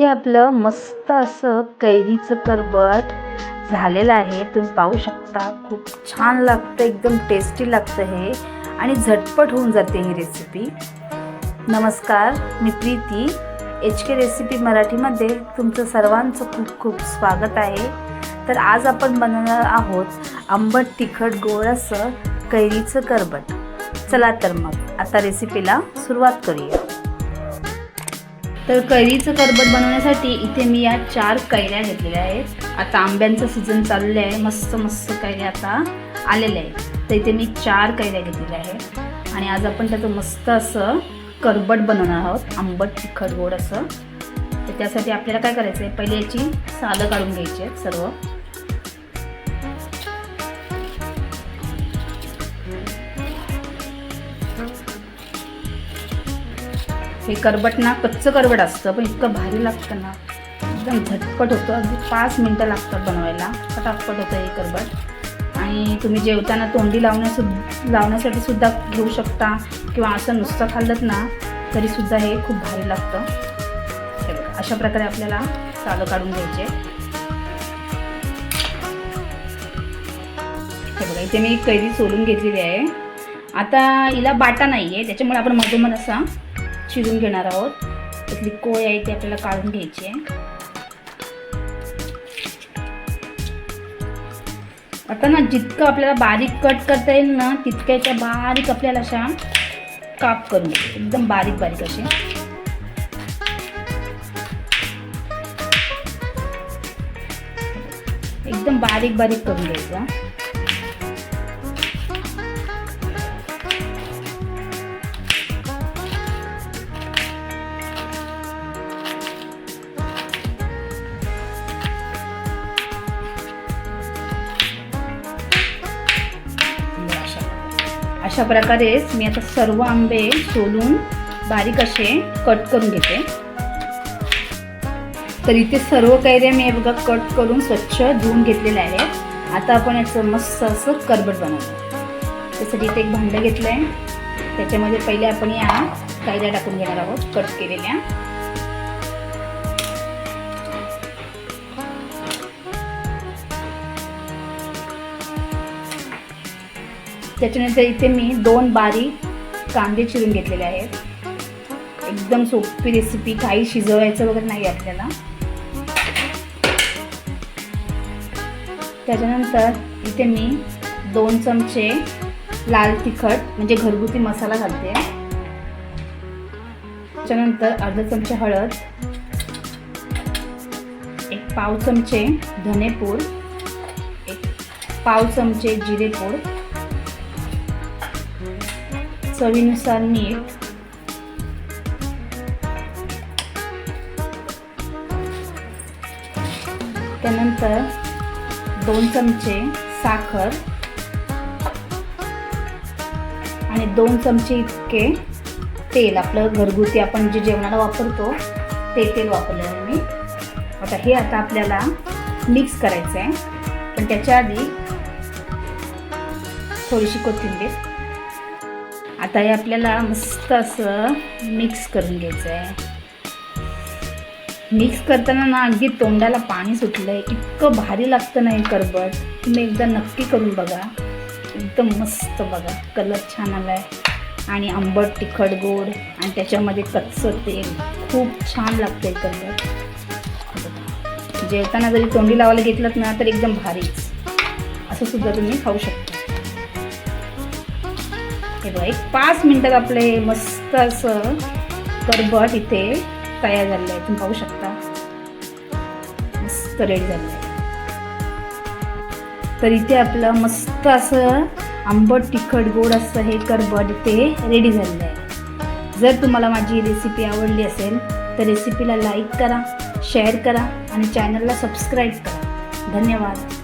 हे आपलं मस्त असं कैरीचं करबट झालेलं आहे. तुम्ही पाहू शकता. खूप छान लागतं एकदम टेस्टी लागतं हे. आणि झटपट होऊन जाते ही रेसिपी नमस्कार मी प्रीती. एच के रेसिपी मराठीमध्ये तुमचं सर्वांचं खूप खूप स्वागत आहे. तर आज आपण बनवणार आहोत आंबट तिखट गोड असं कैरीचं करबट चला तर मग आता रेसिपीला सुरुवात करूया. तर कैरीचं करबट बनवण्यासाठी इथे मी या चार कैऱ्या घेतलेल्या आहेत. आता आंब्यांचं सीझन चाललं आहे. मस्त मस्त कैऱ्या आता आलेल्या आहेत. तर इथे मी चार कैऱ्या घेतलेल्या आहेत. आणि आज आपण त्याचं मस्त असं करबट बनवणार आहोत. आंबट तिखट गोड असं. तर त्यासाठी आपल्याला काय करायचं आहे पहिले याची सालं काढून घ्यायची आहेत सर्व. हे करबट ना कच्चं करबट असतं पण इतकं भारी लागतं ना. एकदम झटपट होतं. अगदी पाच मिनटं लागतात बनवायला. फटाफट होतं हे करबट. आणि तुम्ही जेवताना तोंडी लावण्यासु लावण्यासाठी सुद्धा घेऊ शकता. किंवा असं नुसतं खाल्लं ना तरीसुद्धा हे खूप भारी लागतं. हे बघा अशा प्रकारे आपल्याला सालं काढून घ्यायचे. हे बघा इथे मी कैरी सोलून घेतलेली आहे. आता हिला बाटा नाही आहे त्याच्यामुळे आपण मधोमध असा चिरून घेणार आहोत. त्यातली कोय आहे ती आपल्याला काढून घ्यायची आहे. आता ना जितकं आपल्याला बारीक कट करता येईल ना तितक्या याच्या बारीक आपल्याला अशा काप करून एकदम बारीक बारीक असे. एकदम बारीक बारीक करून घ्यायचं. अशा प्रकारेच मी आता सर्व आंबे सोलून बारीक असे कट करून घेते. तर इथे सर्व कैऱ्या मी बघा कट करून स्वच्छ धुवून घेतलेल्या आहेत. आता आपण याचं मस्त असं करबट बनवतो त्यासाठी इथे एक भांडं घेतलं आहे त्याच्यामध्ये पहिले आपण या कैऱ्या टाकून घेणार आहोत कट केलेल्या. त्याच्यानंतर इथे मी दोन बारीक कांदे चिरून घेतलेले आहेत. एकदम सोपी रेसिपी काही शिजवायचं वगैरे नाही आपल्याला. त्याच्यानंतर इथे मी दोन चमचे लाल तिखट म्हणजे घरगुती मसाला घालते. त्याच्यानंतर अर्धा चमचे हळद एक पाव चमचे धनेपूड एक पाव चमचे जिरेपूड चवीनुसार मीठ. त्यानंतर दोन चमचे साखर आणि दोन चमचे इतके तेल. आपलं घरगुती आपण जे जेवणाला वापरतो ते तेल वापरलेलं मी. आता हे आता आपल्याला मिक्स करायचं आहे पण त्याच्या आधी थोडीशी कोथिंबीर. आता हे आपल्याला मस्त असं मिक्स करून घ्यायचं आहे मिक्स करताना ना अगदी तोंडाला पाणी सुटलं आहे इतकं भारी लागतं नाही करबट. तुम्ही एकदा नक्की करून बघा. एकदम मस्त बघा. कलर छान आला आहे आणि आंबट तिखट गोड आणि त्याच्यामध्ये कच्चं तेल. खूप छान लागतं आहे करबट. जेवताना जरी तोंडी लावायला घेतलं ना तर एकदम भारीच. असं सुद्धा तुम्ही खाऊ शकता. हे बघा एक पाच मिनटात आपलं हे मस्त असं करबट इथे तयार झालेलं आहे. तुम्ही पाहू शकता. मस्त रेडी झालं आहे. तर इथे आपलं मस्त असं आंबट तिखट गोड असं हे करबट इथे रेडी झालेलं आहे. जर तुम्हाला माझी रेसिपी आवडली असेल तर रेसिपीला लाईक करा शेअर करा आणि चॅनलला सबस्क्राईब करा. धन्यवाद.